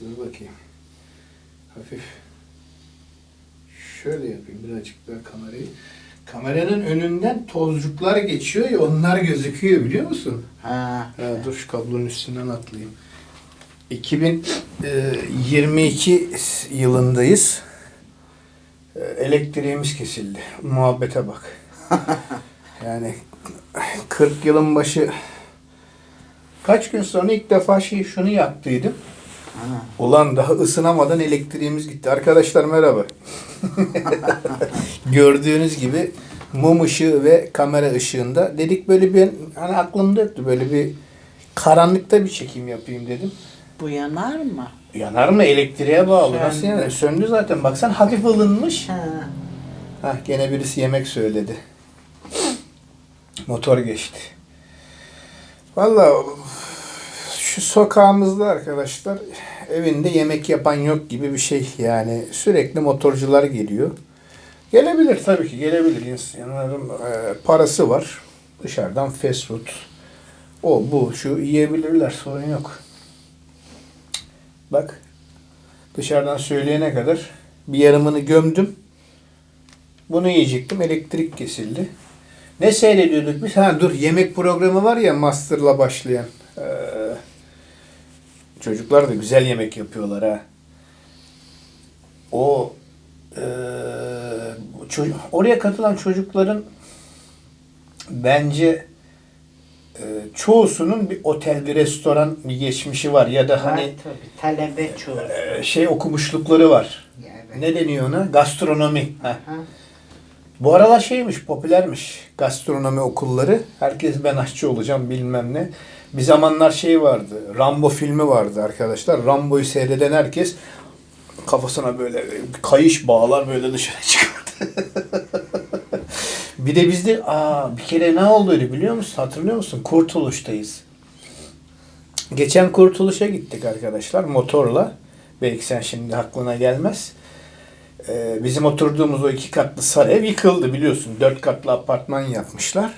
Dur bakayım. Hafif. Şöyle yapayım birazcık daha kamerayı. Kameranın önünden tozcuklar geçiyor ya onlar gözüküyor biliyor musun? Ha. Ha, dur şu kablonun üstünden atlayayım. 2022 yılındayız. E, Elektriğimiz kesildi. Muhabbete bak. yani 40 yılın başı kaç gün sonra ilk defa şey şunu yaptıydım. Ulan daha ısınamadan elektriğimiz gitti. Arkadaşlar merhaba. Gördüğünüz gibi mum ışığı ve kamera ışığında dedik böyle bir hani aklımda yoktu böyle bir karanlıkta bir çekim yapayım dedim. Bu yanar mı? Yanar mı elektriğe bağlı? Nasıl Söndü. yanar? Söndü zaten. Baksan hafif ılınmış. Ha. Hah gene birisi yemek söyledi. Motor geçti. Vallahi şu sokağımızda arkadaşlar evinde yemek yapan yok gibi bir şey yani sürekli motorcular geliyor. Gelebilir tabii ki gelebilir insanların e, parası var. Dışarıdan fast food o bu şu yiyebilirler sorun yok. Bak dışarıdan söyleyene kadar bir yarımını gömdüm. Bunu yiyecektim. Elektrik kesildi. Ne seyrediyorduk biz? Ha dur yemek programı var ya Master'la başlayan. Ee, çocuklar da güzel yemek yapıyorlar ha. O ço- oraya katılan çocukların bence ee, çoğusunun bir otel, bir restoran bir geçmişi var ya da hani Var tabii. Talebe çoğu. ee, şey okumuşlukları var. Yani. Ne deniyor ona? Gastronomi. Ha. Bu aralar şeymiş, popülermiş gastronomi okulları. Herkes ben aşçı olacağım bilmem ne. Bir zamanlar şey vardı, Rambo filmi vardı arkadaşlar. Rambo'yu seyreden herkes kafasına böyle kayış bağlar böyle dışarı çıkardı. bir de bizde aa bir kere ne olduydu biliyor musun? Hatırlıyor musun? Kurtuluş'tayız. Geçen Kurtuluş'a gittik arkadaşlar motorla. Belki sen şimdi aklına gelmez. Ee, bizim oturduğumuz o iki katlı sarı ev yıkıldı biliyorsun. Dört katlı apartman yapmışlar.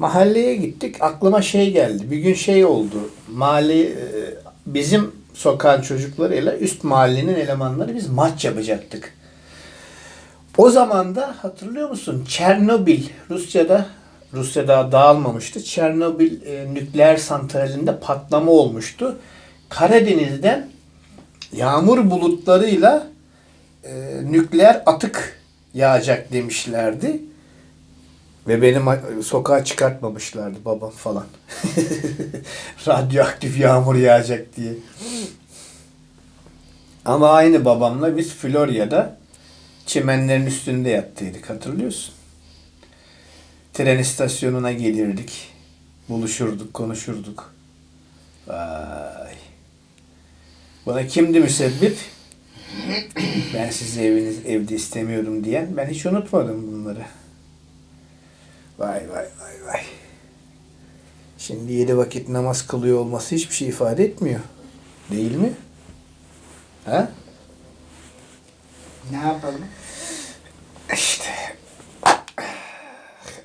Mahalleye gittik. Aklıma şey geldi. Bir gün şey oldu. Mahalle e, bizim sokağın çocuklarıyla üst mahallenin elemanları biz maç yapacaktık. O zaman da hatırlıyor musun? Çernobil Rusya'da Rusya daha dağılmamıştı. Çernobil e, nükleer santralinde patlama olmuştu. Karadeniz'den yağmur bulutlarıyla e, nükleer atık yağacak demişlerdi. Ve benim sokağa çıkartmamışlardı babam falan. Radyoaktif yağmur yağacak diye. Ama aynı babamla biz Florya'da çimenlerin üstünde yattıydık hatırlıyorsun. Tren istasyonuna gelirdik. Buluşurduk, konuşurduk. Vay. Buna kimdi müsebbip? Ben sizi eviniz evde istemiyorum diyen. Ben hiç unutmadım bunları. Vay vay vay vay. Şimdi yedi vakit namaz kılıyor olması hiçbir şey ifade etmiyor. Değil mi? Ha? Ne yapalım? İşte.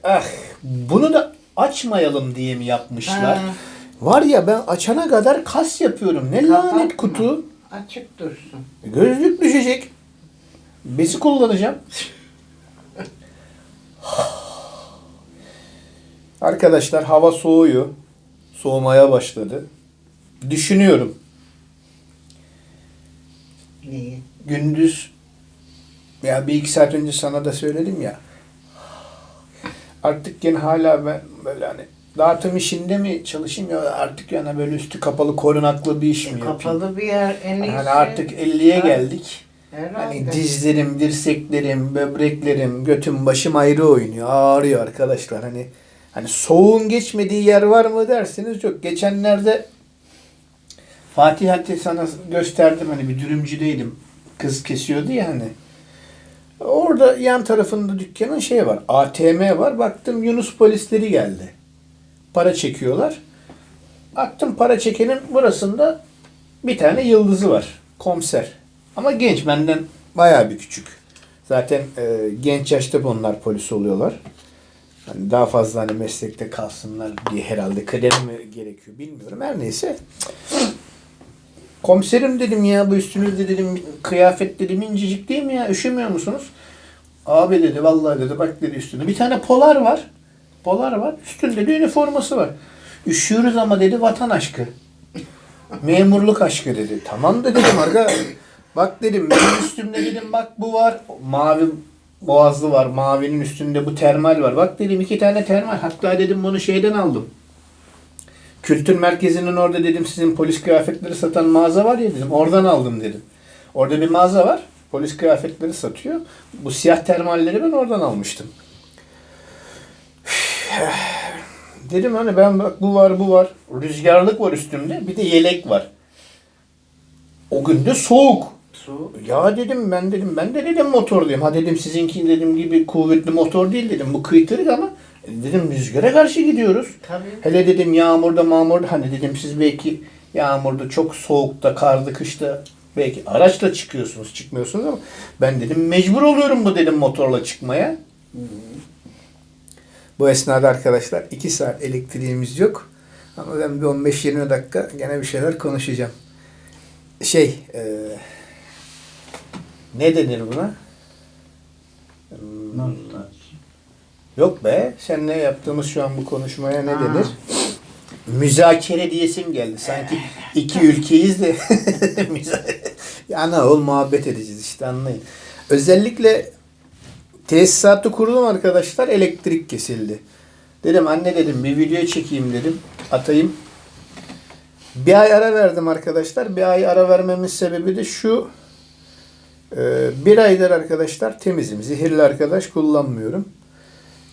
Ah, bunu da açmayalım diye mi yapmışlar? Ha. Var ya ben açana kadar kas yapıyorum. Ne lanet Kapatma. kutu. Açık dursun. Gözlük düşecek. Besi kullanacağım. Arkadaşlar hava soğuyor. Soğumaya başladı. Düşünüyorum. Neyi? Gündüz ya bir iki saat önce sana da söyledim ya. Artık yine hala ben böyle hani dağıtım işinde mi çalışayım ya artık yani böyle üstü kapalı korunaklı bir iş mi yapayım? E, Kapalı bir yer en iyisi. Yani artık 50'ye Ha, geldik. Herhalde. Hani dizlerim, dirseklerim, böbreklerim, götüm, başım ayrı oynuyor. Ağrıyor arkadaşlar. Hani hani soğuğun geçmediği yer var mı derseniz yok. Geçenlerde Fatih Hatta sana gösterdim hani bir dürümcüdeydim. Kız kesiyordu ya hani. Orada yan tarafında dükkanın şey var. ATM var. Baktım Yunus polisleri geldi. Para çekiyorlar. Baktım para çekenin burasında bir tane yıldızı var. Komiser. Ama genç benden bayağı bir küçük. Zaten e, genç yaşta bunlar polis oluyorlar. Hani daha fazla hani meslekte kalsınlar diye herhalde kıdem mi gerekiyor bilmiyorum. Her neyse. Komiserim dedim ya bu üstünüzde dedim kıyafet dedim incecik değil mi ya üşümüyor musunuz? Abi dedi vallahi dedi bak dedi üstünde. Bir tane polar var. Polar var. Üstünde de üniforması var. Üşüyoruz ama dedi vatan aşkı. Memurluk aşkı dedi. Tamam da dedim arka. Bak dedim benim üstümde dedim bak bu var. Mavi boğazlı var. Mavinin üstünde bu termal var. Bak dedim iki tane termal. Hatta dedim bunu şeyden aldım. Kültür merkezinin orada dedim sizin polis kıyafetleri satan mağaza var ya dedim. Oradan aldım dedim. Orada bir mağaza var. Polis kıyafetleri satıyor. Bu siyah termalleri ben oradan almıştım. Dedim hani ben bak bu var bu var. Rüzgarlık var üstümde. Bir de yelek var. O gün de soğuk. Su. Ya dedim ben dedim ben de dedim motorluyum. Ha dedim sizinki dedim gibi kuvvetli motor değil dedim. Bu kıytırık ama dedim rüzgara karşı gidiyoruz. Tabii. Hele dedim yağmurda mağmurda hani dedim siz belki yağmurda çok soğukta karda kışta belki araçla çıkıyorsunuz çıkmıyorsunuz ama ben dedim mecbur oluyorum bu dedim motorla çıkmaya. Bu esnada arkadaşlar 2 saat elektriğimiz yok. Ama ben bir 15-20 dakika gene bir şeyler konuşacağım. Şey, e, ne denir buna? Hmm, Yok be, seninle yaptığımız şu an bu konuşmaya ne Ha. denir? Müzakere diyesim geldi. Sanki iki ülkeyiz de ana ol muhabbet edeceğiz işte anlayın. Özellikle tesisatı kurdum arkadaşlar elektrik kesildi. Dedim anne dedim bir video çekeyim dedim atayım. Bir ay ara verdim arkadaşlar. Bir ay ara vermemin sebebi de şu. Ee, bir aydır arkadaşlar temizim. Zehirli arkadaş kullanmıyorum.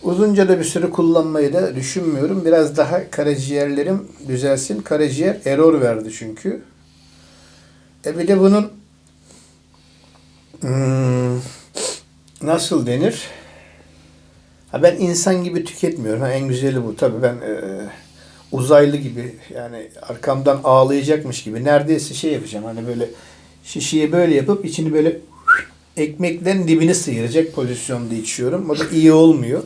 Uzunca da bir süre kullanmayı da düşünmüyorum. Biraz daha karaciğerlerim düzelsin. Karaciğer error verdi çünkü. E bir de bunun hmm, nasıl denir? Ha ben insan gibi tüketmiyorum. Ha en güzeli bu. Tabii ben e, uzaylı gibi yani arkamdan ağlayacakmış gibi neredeyse şey yapacağım. Hani böyle şişeyi böyle yapıp içini böyle ekmeklerin dibini sıyıracak pozisyonda içiyorum. O da iyi olmuyor.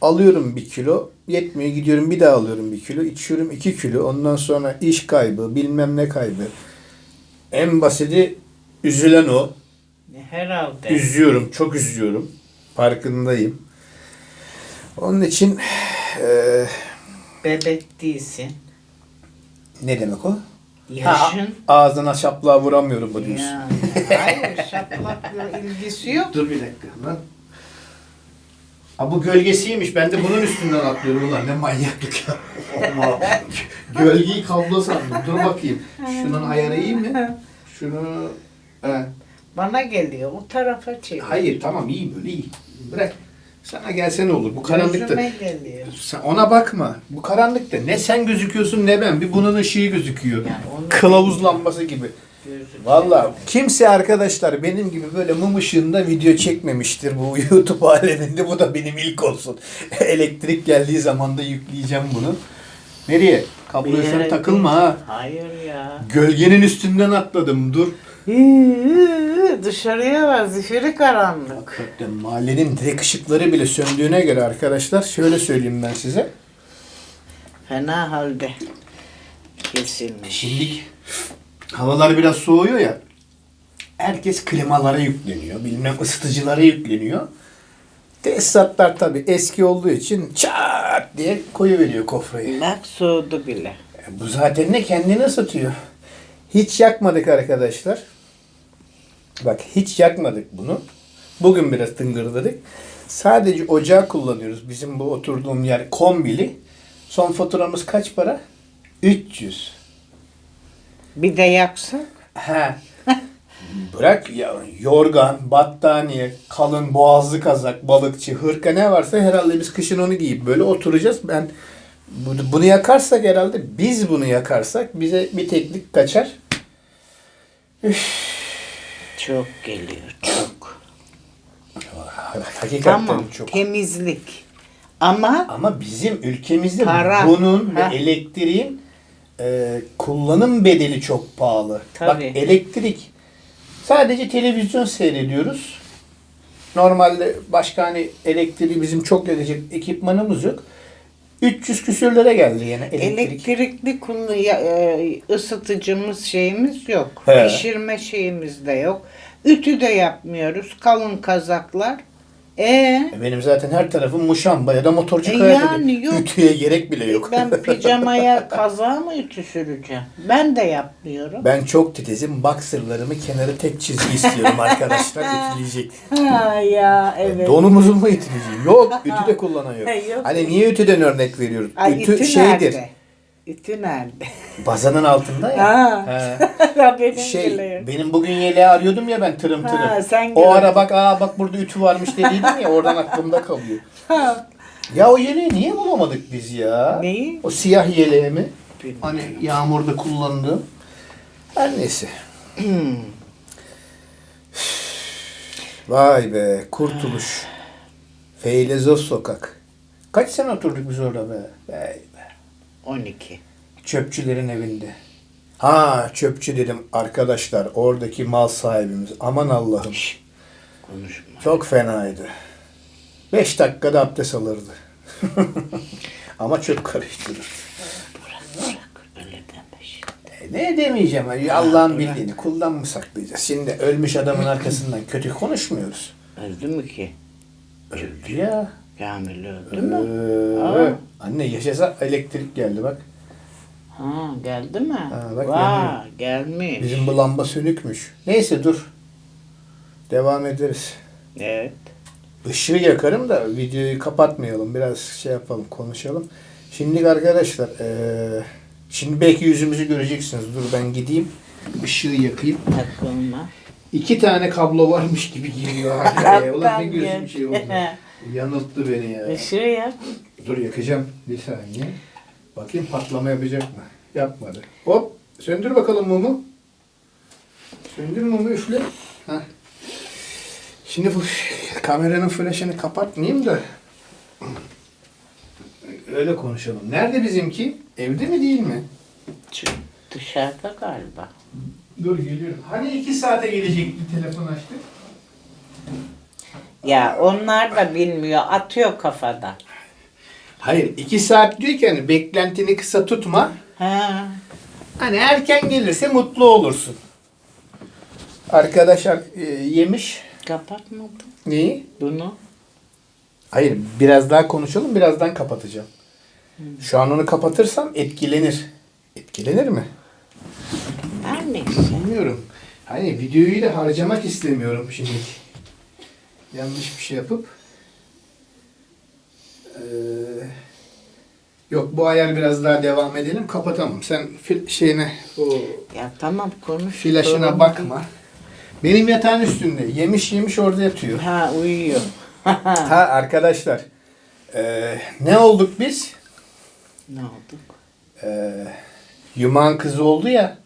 Alıyorum bir kilo. Yetmiyor. Gidiyorum bir daha alıyorum bir kilo. içiyorum iki kilo. Ondan sonra iş kaybı, bilmem ne kaybı. En basiti üzülen o. Herhalde. Üzüyorum. Çok üzüyorum. Farkındayım. Onun için eee, Bebek değilsin. ne demek o? Yaşın. Ağzına şaplığa vuramıyorum bu diyorsun. Ya. Hayır şaplakla ilgisi yok. Dur bir dakika lan. Ha bu gölgesiymiş. Ben de bunun üstünden atlıyorum ulan. Ne manyaklık ya. Allah. Gölgeyi kablo sandım. Dur bakayım. Şunun ayarı iyi mi? Şunu... He. Bana geliyor. O tarafa çevir. Hayır tamam iyi böyle iyi. Bırak. Sana gelsene olur. Bu karanlıkta. Gözüme geliyor. Sen ona bakma. Bu karanlıkta ne sen gözüküyorsun ne ben. Bir bunun ışığı gözüküyor. Yani onu- Kılavuz lambası gibi. Valla kimse arkadaşlar benim gibi böyle mum ışığında video çekmemiştir bu YouTube aleminde. Bu da benim ilk olsun. Elektrik geldiği zaman da yükleyeceğim bunu. Nereye? Kabloya sen takılma ha. Hayır ya. Gölgenin üstünden atladım dur. Dışarıya var. Zifiri karanlık. Hakikaten mahallenin direk ışıkları bile söndüğüne göre arkadaşlar şöyle söyleyeyim ben size. Fena halde kesilmiş. Şimdi havalar biraz soğuyor ya. Herkes klimalara yükleniyor. Bilmem ısıtıcılara yükleniyor. Tesisatlar tabii eski olduğu için çat diye koyuveriyor kofrayı. Bak soğudu bile. E, Bu zaten ne kendini ısıtıyor. Hiç yakmadık arkadaşlar. Bak hiç yakmadık bunu. Bugün biraz tıngırdadık. Sadece ocağı kullanıyoruz. Bizim bu oturduğum yer kombili. Son faturamız kaç para? 300. Bir de yaksın. Ha. Bırak ya yorgan, battaniye, kalın boğazlı kazak, balıkçı, hırka ne varsa herhalde biz kışın onu giyip böyle oturacağız. Ben bunu, yakarsak herhalde biz bunu yakarsak bize bir teknik kaçar. Çok geliyor çok. Hakikaten Tamam çok. temizlik. Ama Ama bizim ülkemizde Para. bunun ve Ha. elektriğin e, kullanım bedeli çok pahalı. Bak Tabii. elektrik sadece televizyon seyrediyoruz. Normalde başka hani elektriği bizim çok gelecek ekipmanımız yok. 300 küsürlere geldi yine elektrik. Elektrikli kullan e, ısıtıcımız şeyimiz yok. He. Pişirme şeyimiz de yok. Ütü de yapmıyoruz. Kalın kazaklar. E E, Benim zaten her tarafım muşamba ya da motorcu E yani yok. Ütüye gerek bile yok. ben pijamaya kazağa mı ütü süreceğim? Ben de yapmıyorum. Ben çok titizim. Boxer'larımı kenarı tek çizgi istiyorum arkadaşlar. Ütüleyecek. Ha ya evet. Donumuzu mu ütüleyeceğim? Yok. Ütü de kullanan yok. Hani niye ütüden örnek veriyoruz? Ay, ütü, ütü şeydir. Ütü nerede? Bazanın altında ya. Ha. He. Benim Şey, bile. benim bugün yeleği arıyordum ya ben tırım tırım. Ha, sen o gördün. ara bak aa bak burada ütü varmış dediydim ya oradan aklımda kalıyor. Ha. Ya o yeleği niye bulamadık biz ya? Neyi? O siyah yeleğimi. Bilmiyorum. Hani yağmurda kullandığım. Her neyse. Vay be kurtuluş. Feylezoz sokak. Kaç sene oturduk biz orada be? Be. 12. Çöpçülerin evinde. Ha çöpçü dedim arkadaşlar oradaki mal sahibimiz. Aman Allah'ım. Konuşma. Çok fenaydı. Beş dakikada abdest alırdı. Ama çöp karıştırır. Bırak bırak. Öyle deme şimdi. E, Ne demeyeceğim. Allah'ın bildiğini kuldan mı saklayacağız? Şimdi ölmüş adamın arkasından kötü konuşmuyoruz. Öldü mü ki? Öldü ya. Kamil öldü Ee, mü? Aa. anne yaşasa elektrik geldi bak. Ha geldi mi? Ha, bak Vay gelmiş. Bizim bu lamba sönükmüş. Neyse dur. Devam ederiz. Evet. Işığı yakarım da videoyu kapatmayalım. Biraz şey yapalım, konuşalım. Şimdi arkadaşlar, eee, şimdi belki yüzümüzü göreceksiniz. Dur ben gideyim. Işığı yakayım. Takılma. İki tane kablo varmış gibi geliyor. arkaya. Ulan ne gözüm şey oldu. Yanılttı beni ya. Işığı yap. Dur yakacağım. Bir saniye. Bakayım patlama yapacak mı? Yapmadı. Hop. Söndür bakalım mumu. Söndür mumu üfle. Heh. Şimdi bu kameranın flaşını kapatmayayım da öyle konuşalım. Nerede bizimki? Evde mi değil mi? Dışarıda galiba. Dur geliyorum. Hani iki saate gelecekti telefon açtık. Ya onlar da bilmiyor. Atıyor kafadan. Hayır iki saat diyor ki hani beklentini kısa tutma. Ha. Hani erken gelirse mutlu olursun. Arkadaşlar e, yemiş. Kapatmadım Neyi? bunu. Hayır biraz daha konuşalım birazdan kapatacağım. Şu an onu kapatırsam etkilenir. Etkilenir mi? Her neyse. Bilmiyorum. Hani videoyu da harcamak istemiyorum şimdi. Yanlış bir şey yapıp. Ee, yok bu ayar biraz daha devam edelim. Kapatamam. Sen fil, şeyine o Ya tamam konuş. flaşına bakma. Benim yatağın üstünde. Yemiş yemiş orada yatıyor. Ha uyuyor. Ha arkadaşlar. ee, ne olduk biz? ne olduk? Ee, Yuman kızı oldu ya.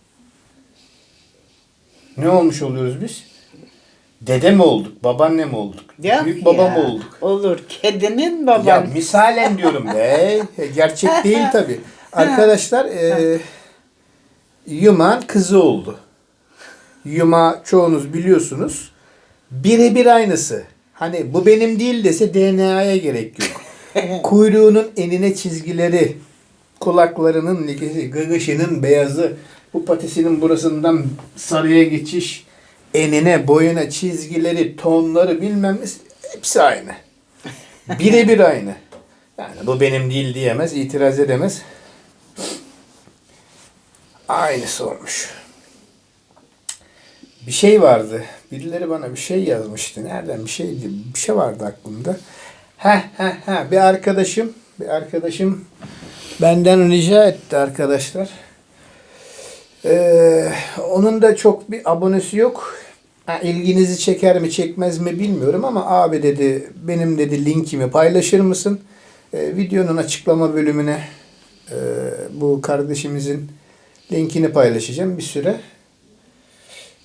Ne olmuş oluyoruz biz? Dede mi olduk? Babaanne mi olduk? Yok Büyük baba ya. mı olduk? Olur. Kedinin Ya babam. misalen diyorum be. Gerçek değil tabi. Arkadaşlar e, Yuman kızı oldu. Yuma çoğunuz biliyorsunuz. Birebir aynısı. Hani bu benim değil dese DNA'ya gerek yok. Kuyruğunun enine çizgileri, kulaklarının lekesi, gıgışının beyazı, bu patisinin burasından sarıya geçiş, enine, boyuna çizgileri, tonları bilmem hepsi aynı. Birebir aynı. Yani bu benim değil diyemez, itiraz edemez. Aynısı olmuş. Bir şey vardı. Birileri bana bir şey yazmıştı. Nereden bir şeydi? Bir şey vardı aklımda. Heh heh heh. Bir arkadaşım, bir arkadaşım benden rica etti arkadaşlar. Ee, onun da çok bir abonesi yok. Ha, ilginizi çeker mi çekmez mi bilmiyorum ama abi dedi benim dedi linkimi paylaşır mısın? Ee, videonun açıklama bölümüne e, bu kardeşimizin linkini paylaşacağım bir süre.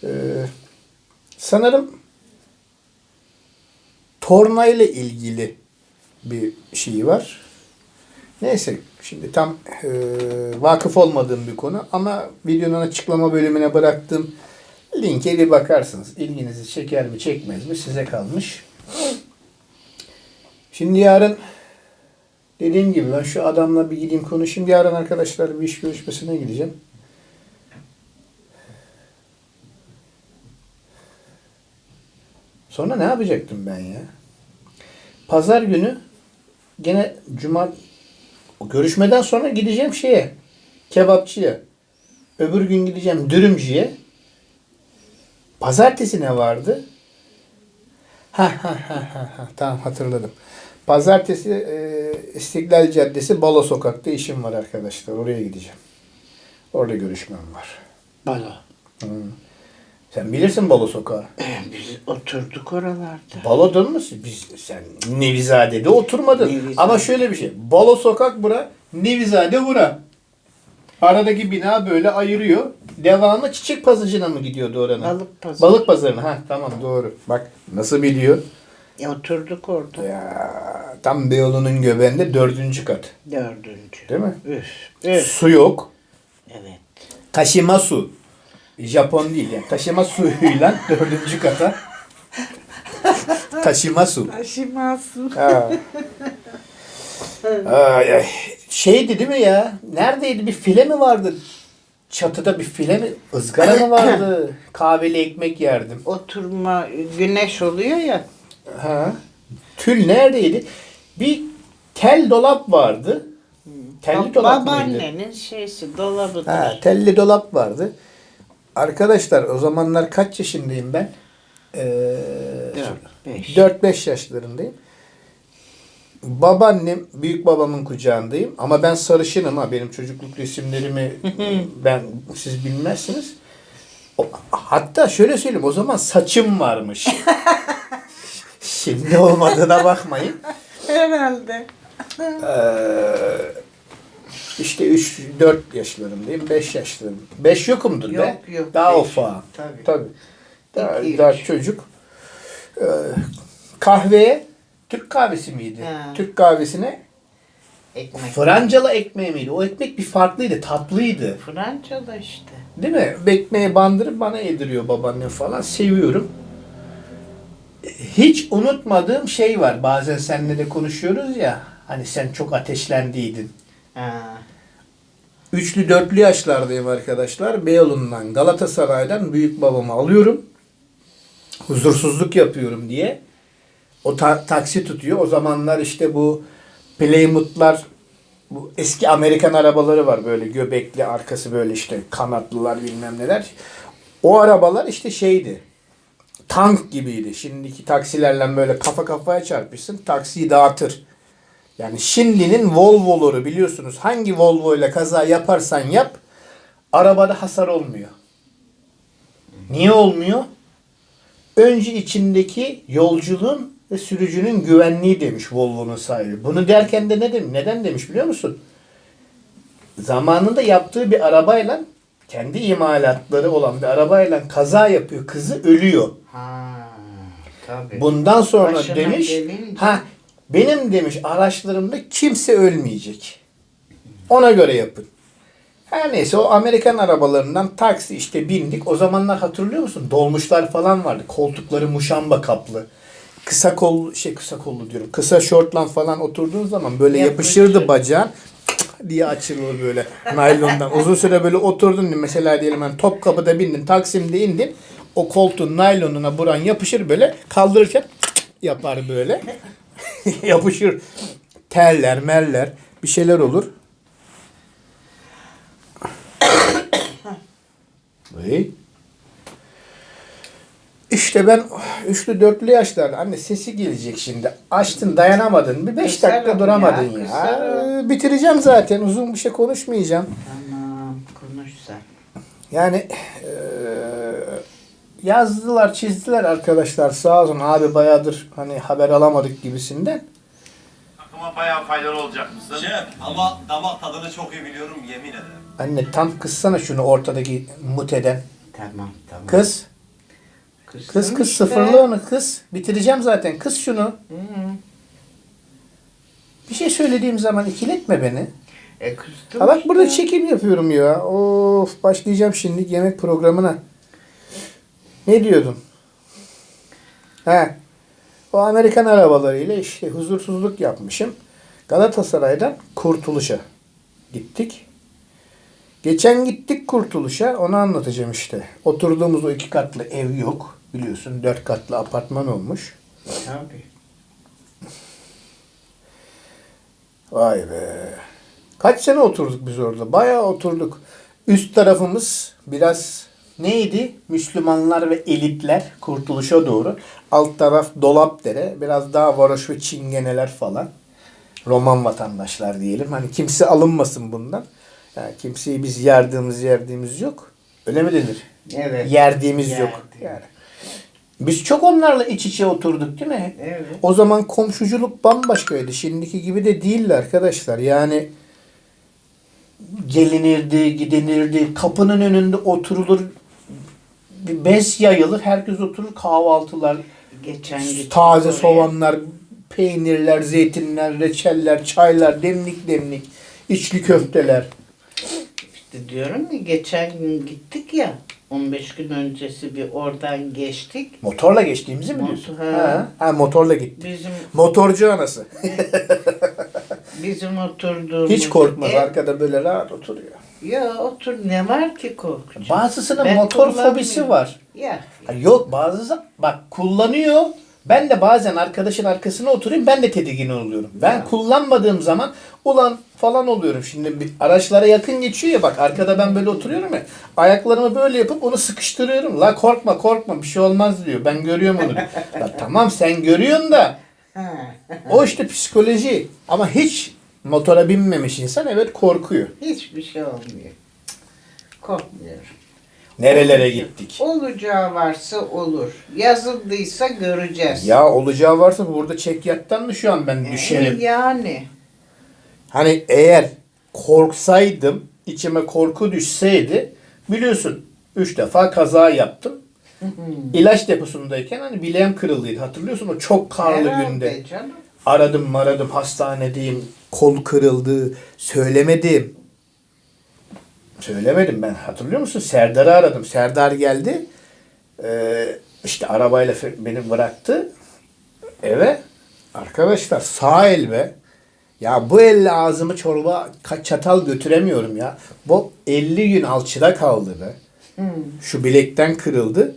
Ee, sanırım torna ile ilgili bir şey var. Neyse şimdi tam e, vakıf olmadığım bir konu ama videonun açıklama bölümüne bıraktığım linke bir bakarsınız. İlginizi çeker mi çekmez mi size kalmış. Şimdi yarın Dediğim gibi ben şu adamla bir gideyim konuşayım. Yarın arkadaşlar bir iş görüşmesine gideceğim. Sonra ne yapacaktım ben ya? Pazar günü gene cuma görüşmeden sonra gideceğim şeye kebapçıya. Öbür gün gideceğim dürümcüye. Pazartesi ne vardı? Ha ha ha ha ha tamam hatırladım. Pazartesi e, İstiklal Caddesi Balo Sokak'ta işim var arkadaşlar. Oraya gideceğim. Orada görüşmem var. Balo. Hı. Sen bilirsin Balo Sokağı. Ee, biz oturduk oralarda. Balo'da mısın? Biz sen Nevizade'de oturmadın. Nevizade. Ama şöyle bir şey. Balo sokak bura, Nevizade bura. Aradaki bina böyle ayırıyor. Devamı çiçek pazarcına mı gidiyordu oranın? Balık pazarı. Balık pazarına. Ha tamam doğru. Bak nasıl biliyor? E, oturduk orada. Ya tam Beyoğlu'nun göbeğinde dördüncü kat. Dördüncü. Değil mi? Üf. Üf. Su yok. Evet. Taşıma su. Japon değil yani. Taşıma suyuyla dördüncü kata. Taşıma su. Aşiması. Ha. Ay, ay. Şeydi değil mi ya? Neredeydi? Bir file mi vardı? Çatıda bir file mi? ızgara mı vardı? Kahveli ekmek yerdim. Oturma güneş oluyor ya. Ha. Tül neredeydi? Bir tel dolap vardı. Telli dolap mıydı? Babaannenin şeysi dolabıdır. Ha, telli dolap vardı. Arkadaşlar o zamanlar kaç yaşındayım ben? Ee, Dört, beş. 4-5 yaşlarındayım. Babaannem, büyük babamın kucağındayım. Ama ben sarışınım ha. Benim çocukluk resimlerimi ben siz bilmezsiniz. O- hatta şöyle söyleyeyim. O zaman saçım varmış. Şimdi olmadığına bakmayın. Herhalde. Ee, işte 3-4 yaşlarındayım. 5 yaşlarındayım. 5 yokumdur be. Yok, yok, Daha beş. ufağım. Tabii. Tabii. Daha, İki, daha üç. çocuk. Ee, kahveye Türk kahvesi miydi? Ha. Türk kahvesine Ekmek. Francalı ekmeği miydi? O ekmek bir farklıydı, tatlıydı. Fransa'da işte. Değil mi? Ekmeğe bandırıp bana yediriyor babaannem falan. Seviyorum. Hiç unutmadığım şey var. Bazen seninle de konuşuyoruz ya. Hani sen çok ateşlendiydin. Ha. Üçlü dörtlü yaşlardayım arkadaşlar. Beyoğlu'ndan Galatasaray'dan büyük babamı alıyorum. Huzursuzluk yapıyorum diye. O ta- taksi tutuyor. O zamanlar işte bu Plymouth'lar bu eski Amerikan arabaları var böyle göbekli arkası böyle işte kanatlılar bilmem neler. O arabalar işte şeydi. Tank gibiydi. Şimdiki taksilerle böyle kafa kafaya çarpışsın taksiyi dağıtır. Yani şimdinin Volvo'ları biliyorsunuz hangi Volvo ile kaza yaparsan yap arabada hasar olmuyor. Niye olmuyor? Önce içindeki yolculuğun ve sürücünün güvenliği demiş Volvo'nun sahibi. Bunu derken de ne demiş? Neden demiş biliyor musun? Zamanında yaptığı bir arabayla kendi imalatları olan bir arabayla kaza yapıyor. Kızı ölüyor. Ha. Tabii. Bundan sonra Başına demiş gelince- ha benim demiş araçlarımda kimse ölmeyecek. Ona göre yapın. Her neyse o Amerikan arabalarından taksi işte bindik. O zamanlar hatırlıyor musun? Dolmuşlar falan vardı. Koltukları muşamba kaplı. Kısa kollu şey kısa kollu diyorum. Kısa şortlan falan oturduğun zaman böyle Yapışır. yapışırdı bacağın diye açılır böyle naylondan. Uzun süre böyle oturdun mesela diyelim ben Topkapı'da bindin, Taksim'de indin. O koltuğun naylonuna buran yapışır böyle kaldırırken yapar böyle. yapışır. Teller, meller bir şeyler olur. Vay. İşte ben üçlü dörtlü yaşlarda anne sesi gelecek şimdi. Açtın dayanamadın. Bir beş Kısar dakika duramadın ya, ya. Bitireceğim zaten. Uzun bir şey konuşmayacağım. Tamam konuş sen. Yani eee, yazdılar, çizdiler arkadaşlar sağ olsun abi bayağıdır hani haber alamadık gibisinden. Takıma bayağı faydalı olacak mısın? Şef ama damak tadını çok iyi biliyorum yemin ederim. Anne tam kıssana şunu ortadaki muteden. Tamam tamam. Kız. Kız kız işte. sıfırla onu kız. Bitireceğim zaten. Kız şunu. Hı. Bir şey söylediğim zaman ikiletme beni. E kızdım Ha bak burada işte. çekim yapıyorum ya. Of başlayacağım şimdi yemek programına. Ne diyordum? He. O Amerikan arabalarıyla işte huzursuzluk yapmışım. Galatasaray'dan Kurtuluş'a gittik. Geçen gittik Kurtuluş'a onu anlatacağım işte. Oturduğumuz o iki katlı ev yok biliyorsun. Dört katlı apartman olmuş. Tabii. Vay be. Kaç sene oturduk biz orada? Bayağı oturduk. Üst tarafımız biraz neydi? Müslümanlar ve elitler kurtuluşa doğru. Alt taraf Dolapdere. Biraz daha varoş ve çingeneler falan. Roman vatandaşlar diyelim. Hani kimse alınmasın bundan. Yani kimseyi biz yardığımız yerdiğimiz yok. Öyle mi denir? Evet. Yerdiğimiz yok. Yerdiğimiz. Yani. Biz çok onlarla iç içe oturduk değil mi? Evet. O zaman komşuculuk bambaşkaydı. Şimdiki gibi de değildi arkadaşlar. Yani gelinirdi, gidinirdi. Kapının önünde oturulur. Bir bez yayılır. Herkes oturur kahvaltılar. Geçen Taze oraya. soğanlar, peynirler, zeytinler, reçeller, çaylar, demlik demlik. içli köfteler. İşte diyorum ya geçen gün gittik ya 15 gün öncesi bir oradan geçtik. Motorla geçtiğimizi mi diyorsun? ha. Ha. ha, motorla gittik. Bizim Motorcu anası. bizim oturduğumuz Hiç korkmaz. ev- Arkada böyle rahat oturuyor. Ya otur ne var ki korkacak? Bazısının Ben motor kullanmıyorum. fobisi var. Ya Ha, Yok bazısı bak kullanıyor. Ben de bazen arkadaşın arkasına oturayım ben de tedirgin oluyorum. Ben Ya. kullanmadığım zaman ulan falan oluyorum. Şimdi bir araçlara yakın geçiyor ya bak arkada ben böyle oturuyorum ya. Ayaklarımı böyle yapıp onu sıkıştırıyorum. La korkma korkma bir şey olmaz diyor. Ben görüyorum onu. La tamam sen görüyorsun da o işte psikoloji. Ama hiç motora binmemiş insan evet korkuyor. hiçbir şey olmuyor. Korkmuyorum. Nerelere gittik. Olacağı varsa olur. Yazıldıysa göreceğiz. Ya olacağı varsa burada çekyattan mı şu an ben düşerim? Yani. Hani eğer korksaydım, içime korku düşseydi biliyorsun 3 defa kaza yaptım. İlaç deposundayken hani bileğim kırıldıydı. Hatırlıyorsun o çok karlı Herhalde günde. canım. Aradım maradım hastanedeyim. Kol kırıldı. Söylemedim. Söylemedim ben. Hatırlıyor musun? Serdar'ı aradım. Serdar geldi. Ee, işte arabayla beni bıraktı eve. Arkadaşlar sağ el be. Ya bu elle ağzımı çorba kaç çatal götüremiyorum ya. Bu 50 gün alçıda kaldı be. Şu bilekten kırıldı.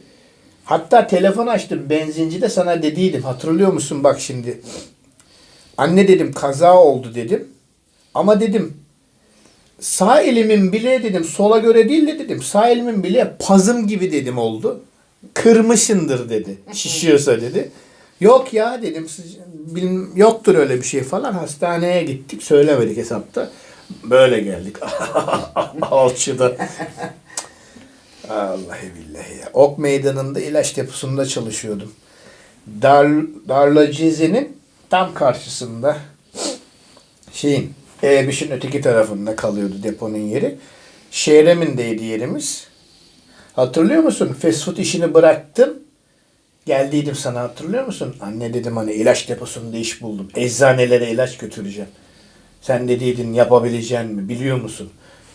Hatta telefon açtım benzincide sana dediydim. Hatırlıyor musun bak şimdi. Anne dedim kaza oldu dedim. Ama dedim sağ elimin bile dedim sola göre değil de dedim sağ elimin bile pazım gibi dedim oldu. Kırmışındır dedi. Şişiyorsa dedi. Yok ya dedim bilim, yoktur öyle bir şey falan. Hastaneye gittik söylemedik hesapta. Böyle geldik. Alçıda. Vallahi billahi ya. Ok meydanında ilaç deposunda çalışıyordum. Dar, Darlacize'nin tam karşısında şeyin E5'in öteki tarafında kalıyordu deponun yeri. Şehremindeydi yerimiz. Hatırlıyor musun? Fast food işini bıraktım. Geldiydim sana hatırlıyor musun? Anne dedim hani ilaç deposunda iş buldum. Eczanelere ilaç götüreceğim. Sen dediydin yapabileceğin mi biliyor musun?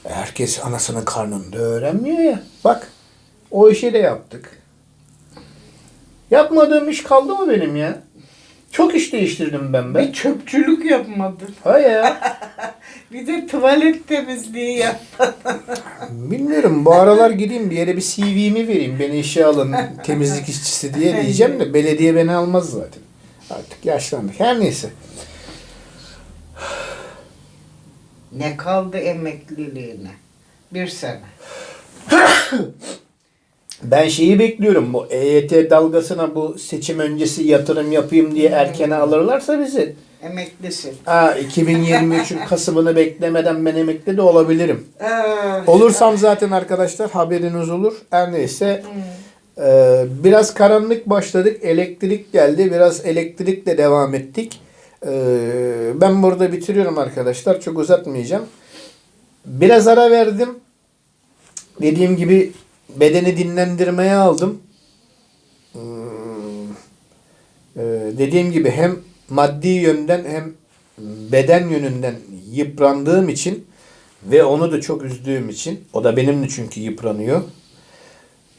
E, Herkes anasının karnında öğrenmiyor ya. Bak o işi de yaptık. Yapmadığım iş kaldı mı benim ya? Çok iş değiştirdim ben be. Bir çöpçülük yapmadın. Ha ya. Bir de tuvalet temizliği yap. Bilmiyorum bu aralar gideyim bir yere bir CV'mi vereyim. Beni işe alın temizlik işçisi diye diyeceğim de belediye beni almaz zaten. Artık yaşlandık. Her neyse. Ne kaldı emekliliğine? Bir sene. Ben şeyi bekliyorum. Bu EYT dalgasına bu seçim öncesi yatırım yapayım diye erkene alırlarsa bizi. Emeklisin. Ha, 2023'ün Kasım'ını beklemeden ben emekli de olabilirim. Ee, Olursam zaten arkadaşlar haberiniz olur. Her neyse e, biraz karanlık başladık. Elektrik geldi. Biraz elektrikle devam ettik. E, ben burada bitiriyorum arkadaşlar. Çok uzatmayacağım. Biraz ara verdim. Dediğim gibi bedeni dinlendirmeye aldım. Hmm, e, dediğim gibi hem maddi yönden hem beden yönünden yıprandığım için ve onu da çok üzdüğüm için o da benimle çünkü yıpranıyor.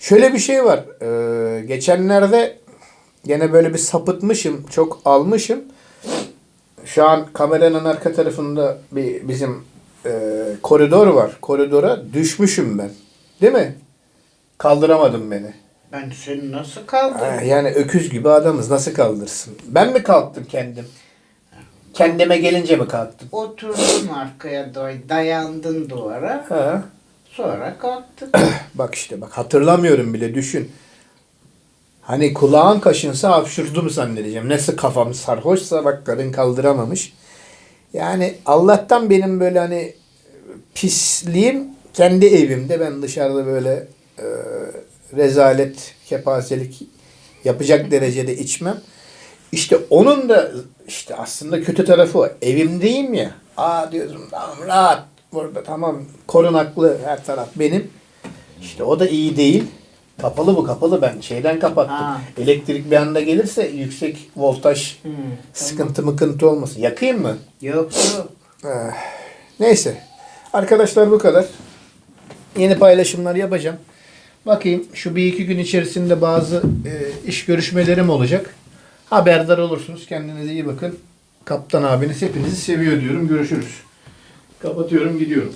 Şöyle bir şey var. Ee, geçenlerde gene böyle bir sapıtmışım. Çok almışım. şu an kameranın arka tarafında bir bizim e, koridor var. Koridora düşmüşüm ben. Değil mi? Kaldıramadın beni. Ben seni nasıl kaldırdım? Ha, yani öküz gibi adamız. Nasıl kaldırsın? Ben mi kalktım kendim? Kendime gelince mi kalktım? Oturdun arkaya day- dayandın duvara. Ha. Sonra kalktın. Bak işte bak hatırlamıyorum bile düşün. Hani kulağın kaşınsa hapşurdum zannedeceğim. Nasıl kafam sarhoşsa bak kadın kaldıramamış. Yani Allah'tan benim böyle hani pisliğim kendi evimde. Ben dışarıda böyle e, rezalet, kepazelik yapacak derecede içmem. İşte onun da işte aslında kötü tarafı o. Evimdeyim ya. Aa diyorum tamam rahat. Burada tamam korunaklı her taraf benim. İşte o da iyi değil. Kapalı bu kapalı ben şeyden kapattım. Ha. Elektrik bir anda gelirse yüksek voltaj Hı, sıkıntı mıkıntı olmasın. Yakayım mı? Yok yok. Eh, Neyse. Arkadaşlar bu kadar. Yeni paylaşımlar yapacağım. Bakayım şu bir iki gün içerisinde bazı e, iş görüşmelerim olacak. Haberdar olursunuz. Kendinize iyi bakın. Kaptan abiniz hepinizi seviyor diyorum. Görüşürüz. Kapatıyorum gidiyorum.